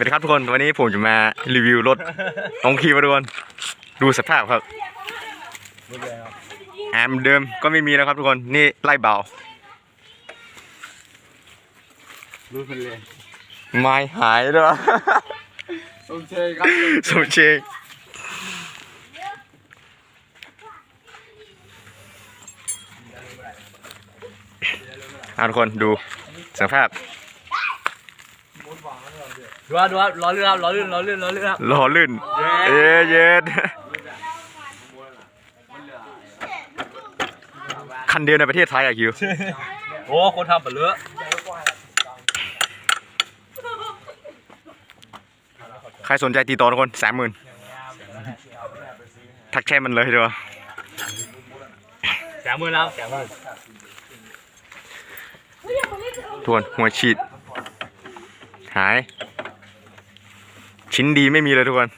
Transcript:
วัสดีครับทุกคนวันนี้ผมจะมารีวิวรถน้องคีมาทุกคนดูสภาพครับแอมเดิมก็ไม่มีแล้วครับทุกคนนี่ไล่เบารู้เป็นเลยไม้หายด้วยวะสมเชยครับสมเชงอะทุกคนดูสภาพ ดูว่าดูว่าล้อเลื่อนครับล้อเลื่อนล้อเลื่อนล้อเลื่อนครับหล่อลื่นเอ๊ะเย็ดคันเดียวในประเทศไทยอะคิว โอ้คนทำเปลือใครสนใจตีต่อทุกคนสามหมื่นทักแชทมันเลยดีกว่าแสนหมื่นแล้วแสนหมื่นทวนหัวฉีด หาย ชิ้นดีไม่มีเลยทุกคน